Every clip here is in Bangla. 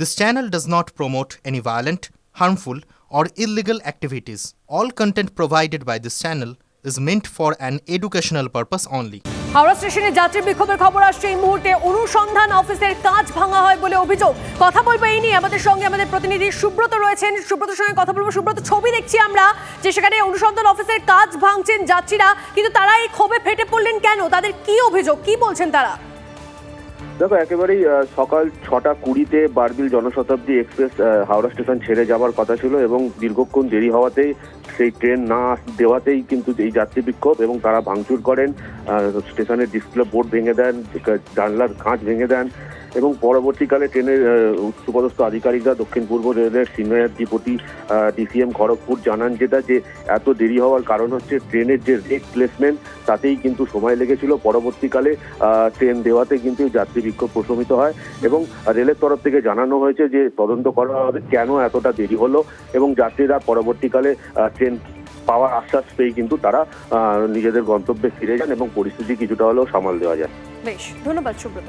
This channel does not promote any violent, harmful, or illegal activities. All content provided by this channel is meant for an educational purpose only. Howrah স্টেশনে যাত্রী বিক্ষোভের খবর আসছে। এই মুহূর্তে অনুসন্ধান অফিসের কাজ ভাঙা হয় বলে অভিযোগ। কথা বলব এই নিয়ে। আমাদের সঙ্গে আমাদের প্রতিনিধি সুব্রত রয়েছেন। সুব্রতর সঙ্গে কথা বলব। সুব্রত ছবি দেখছি আমরা যে সেখানে অনুসন্ধান অফিসের কাজ ভাঙছেন যাত্রীরা কিন্তু তারা এই ক্ষোভে ফেটে পড়লেন কেন? তাদের কি অভিযোগ? কি বলছেন তারা? দেখো, একেবারেই সকাল ছটা কুড়িতে বারবিল জনশতাব্দী এক্সপ্রেস হাওড়া স্টেশন ছেড়ে যাওয়ার কথা ছিল এবং দীর্ঘক্ষণ দেরি হওয়াতেই সেই ট্রেন না দেওয়াতেই কিন্তু এই যাত্রী বিক্ষোভ এবং তারা ভাঙচুর করেন। স্টেশনের ডিসপ্লে বোর্ড ভেঙে দেন জানলার কাঁচ ভেঙে দেন এবং পরবর্তীকালে ট্রেনের উচ্চপদস্থ আধিকারিকরা দক্ষিণ পূর্ব রেলের সিনিয়র ডিপুটি ডিসিএম খড়গপুর জানান যেটা যে এত দেরি হওয়ার কারণ হচ্ছে ট্রেনের যে রেক প্লেসমেন্ট তাতেই কিন্তু সময় লেগেছিল। পরবর্তীকালে ট্রেন দেওয়াতে কিন্তু যাত্রী বিক্ষোভ প্রশমিত হয় এবং রেলের তরফ থেকে জানানো হয়েছে যে তদন্ত করা হবে কেন এতটা দেরি হলো এবং যাত্রীরা পরবর্তীকালে ট্রেন পাওয়ার আশ্বাস পেয়ে কিন্তু তারা নিজেদের গন্তব্যে ফিরে যান এবং পরিস্থিতি কিছুটা হলেও সামাল দেওয়া যায়। বেশ, ধন্যবাদ সুব্রত।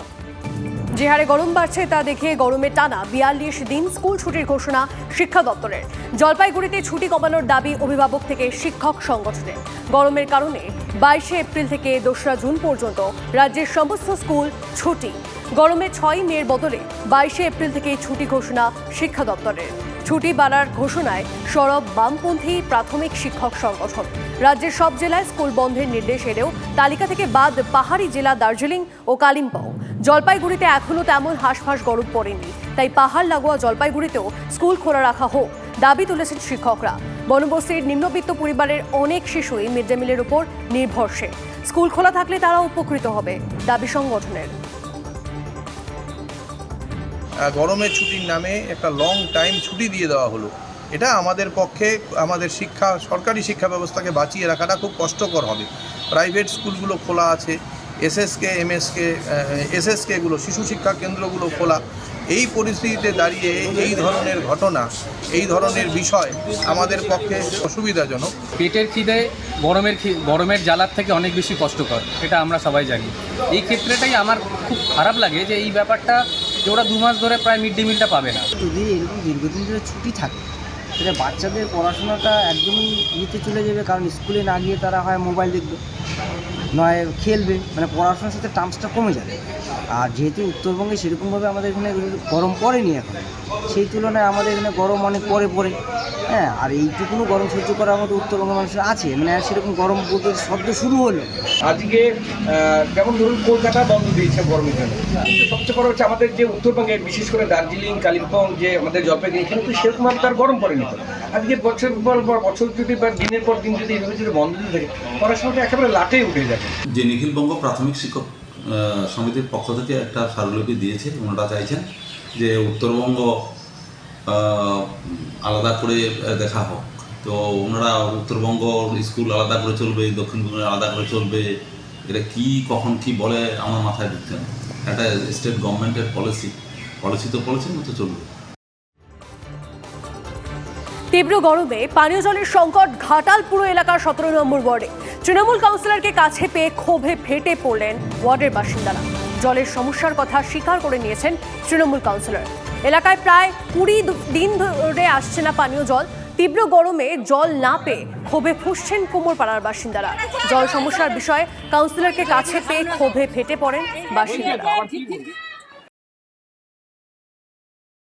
যে হারে গরম বাড়ছে তা দেখে গরমে টানা বিয়াল্লিশ দিন স্কুল ছুটির ঘোষণা শিক্ষা দপ্তরের। জলপাইগুড়িতে ছুটি কমানোর দাবি অভিভাবক থেকে শিক্ষক সংগঠনের। গরমের কারণে বাইশে এপ্রিল থেকে দোসরা জুন পর্যন্ত রাজ্যের সমস্ত স্কুল ছুটি। গরমে ছয় মের বদলে বাইশে এপ্রিল থেকে ছুটি ঘোষণা শিক্ষা দপ্তরের। ছুটি বাড়ার ঘোষণায় সরব বামপন্থী প্রাথমিক শিক্ষক সংগঠন। রাজ্যের সব জেলায় স্কুল বন্ধের নির্দেশ এলেও তালিকা থেকে বাদ পাহাড়ি জেলা দার্জিলিং ও কালিম্পং। জলপাইগুড়িতে এখনও তেমন হাঁসফাঁস গরম পড়েনি, তাই পাহাড় লাগোয়া জলপাইগুড়িতেও স্কুল খোলা রাখা হোক, দাবি তুলেছেন শিক্ষকরা। বনবস্তির নিম্নবিত্ত পরিবারের অনেক শিশুই মিড ডে মিলের উপর নির্ভরশীল। স্কুল খোলা থাকলে তারা উপকৃত হবে, দাবি সংগঠনের। গরমের ছুটির নামে একটা লং টাইম ছুটি দিয়ে দেওয়া হলো। এটা আমাদের পক্ষে, আমাদের শিক্ষা, সরকারি শিক্ষা ব্যবস্থাকে বাঁচিয়ে রাখাটা খুব কষ্টকর হবে। প্রাইভেট স্কুলগুলো খোলা আছে এসএসকে এমএসকে এসএসকে এগুলো শিশু শিক্ষা কেন্দ্রগুলো খোলা। এই পরিস্থিতিতে দাঁড়িয়ে এই ধরনের ঘটনা, এই ধরনের বিষয় আমাদের পক্ষে অসুবিধাজনক। পেটের খিদে গরমের গরমের জ্বালার থেকে অনেক বেশি কষ্টকর, এটা আমরা সবাই জানি। এই ক্ষেত্রেটাই আমার খুব খারাপ লাগে যে এই ব্যাপারটা যে ওরা দু মাস ধরে প্রায় মিড ডে মিলটা পাবে না। যদি এরকম দীর্ঘদিন ধরে ছুটি থাকে, সেটা বাচ্চাদের পড়াশোনাটা একদমই নিতে চলে যাবে, কারণ স্কুলে না গিয়ে তারা হয় মোবাইল দেখবে। নয়, খেলবে। মানে পড়াশোনার সাথে টার্মসটা কমে যাবে। আর যেহেতু উত্তরবঙ্গে সেরকমভাবে আমাদের এখানে গরম পড়েনি এখন, সেই তুলনায় আমাদের এখানে গরম অনেক পরে পড়ে। হ্যাঁ আর এইটুকুনও গরম সহ্য করার মতো উত্তরবঙ্গের মানুষের আছে। মানে সেরকম গরম বলতে শব্দ শুরু হলো। আজকে যেমন ধরুন কলকাতা বন্ধ দিয়েছে গরমের জন্য সবচেয়ে বড় হচ্ছে আমাদের যে উত্তরবঙ্গে, বিশেষ করে দার্জিলিং, কালিম্পং যে আমাদের জলপাইগুড়ি, এখানে তো সেরকম তার গরম পড়েনি আজকে বছর পর বছর যদি বা দিনের পর দিন যদি এভাবে যদি বন্ধ দিয়ে থাকে, পড়াশোনাটা একেবারে লাটে উঠে যাবে। যে নিখিলবঙ্গ প্রাথমিক শিক্ষক সমিতির পক্ষ থেকে একটা স্মারকলিপি দিয়েছে, ওনারা চাইছেন যে উত্তরবঙ্গ আলাদা করে দেখা হোক। তো ওনারা উত্তরবঙ্গ স্কুল আলাদা করে চলবে দক্ষিণবঙ্গ আলাদা করে চলবে, এটা কি, কখন কি বলে আমার মাথায় ঢুকছে না। একটা স্টেট গভর্নমেন্টের পলিসি পলিসি তো পলিসির মতো চলবে। তীব্র গরমে পানীয় জলের সংকট ঘাটাল পুরো এলাকার সতেরো নম্বর ওয়ার্ডে। তৃণমূল কাউন্সিলরকে কাছে পেয়ে ক্ষোভে ফেটে পড়লেন ওয়ার্ডের বাসিন্দারা। জলের সমস্যার কথা স্বীকার করে নিয়েছেন তৃণমূল কাউন্সিলর। এলাকায় প্রায় কুড়ি দিন ধরে আসছে না পানীয় জল। তীব্র গরমে জল না পেয়ে ক্ষোভে ফুসছেন কোমরপাড়ার বাসিন্দারা। জল সমস্যার বিষয়ে কাউন্সিলরকে কাছে পেয়ে ক্ষোভে ফেটে পড়েন বাসিন্দারা।